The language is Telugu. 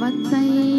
వత్తయ్య.